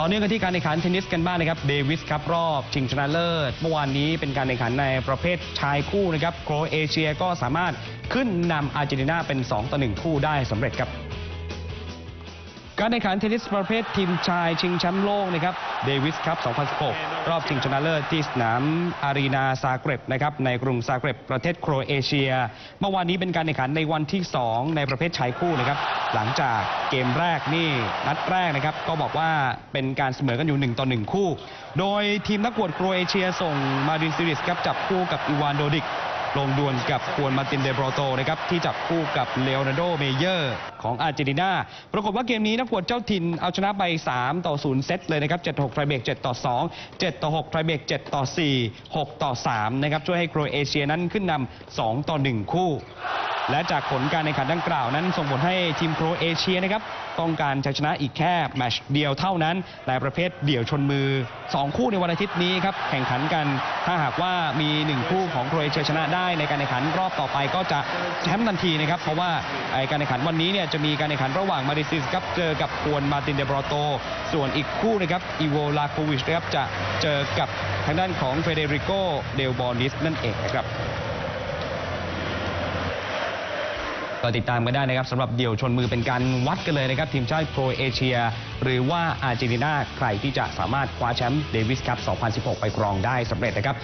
ต่อเนื่องกันที่การแข่งขันเทนนิสกันบ้างนะครับเดวิสครับรอบชิงชนะเลิศ เมื่อวานนี้เป็นการแข่งขันในประเภทชายคู่นะครับโครเอเชียก็สามารถขึ้นนำอาร์เจนตินาเป็น 2 ต่อ 1 คู่ได้สำเร็จครับ การแข่งขันเทนนิสประเภททีมชายชิงแชมป์โลกนะครับเดวิสครับ 2016 รอบชิงชนะเลิศที่สนามอารีนาซาเกร็บนะครับในกรุงซาเกร็บประเทศโครเอเชีย เมื่อวานนี้เป็นการแข่งขันในวันที่ 2 ในประเภทชายคู่นะครับหลังจากเกมแรกนี่นัดแรกนะครับก็บอกว่าเป็นการเสมอกันอยู่ 1 ต่อ 1 คู่ โดยทีมนักบวชโครเอเชียส่งมาดินซิริสครับจับคู่กับอีวานโดดิก ลงดวลกับควนมาตินเดโบรโตนะครับที่จับคู่กับเลโอนาร์โดเมเยอร์ของอาร์เจนตินาปรากฏว่าเกมนี้นักขวดเจ้าถิ่นเอาชนะไป 3 ต่อ 0 เซตเลยนะครับ 7 6ไทรเบรก7ต่อ 2 7 ต่อ 6ไทรเบรก7 ต่อ 4 6 ต่อ 3 นะครับ ช่วยให้โครเอเชียนั้นขึ้นนำ2ต่อ 1 คู่ และจากผลการแข่งขันดังกล่าวนั้นส่งผลให้ทีมโครเอเชียนะครับต้องการชัยชนะอีกแค่แมตช์เดียวเท่านั้นในประเภทเดี่ยวชนมือ 2 คู่ในวันอาทิตย์นี้ครับแข่งขันกัน ถ้าหากว่ามี 1 คู่ของโครเอเชียชนะได้ในการแข่งขันรอบต่อไปก็จะแชมป์ทันทีนะครับเพราะว่าการแข่งขันวันนี้เนี่ยจะมีการแข่งขันระหว่างมาริซิสครับเจอกับควนมาตินเดบรอโต ส่วนอีกคู่นะครับอีโวลาโควิชนะครับจะเจอกับทางด้านของเฟเดริโกเดลบอนิสนั่นเองนะครับ ก็ติดตามกันได้นะครับสำหรับเดี่ยวชนมือเป็นการวัดกันเลยนะครับ ทีมชาติโครเอเชีย หรือว่าอาร์เจนตินาใครที่จะสามารถคว้าแชมป์เดวิสคัพ 2016 ไปครองได้สำเร็จนะครับ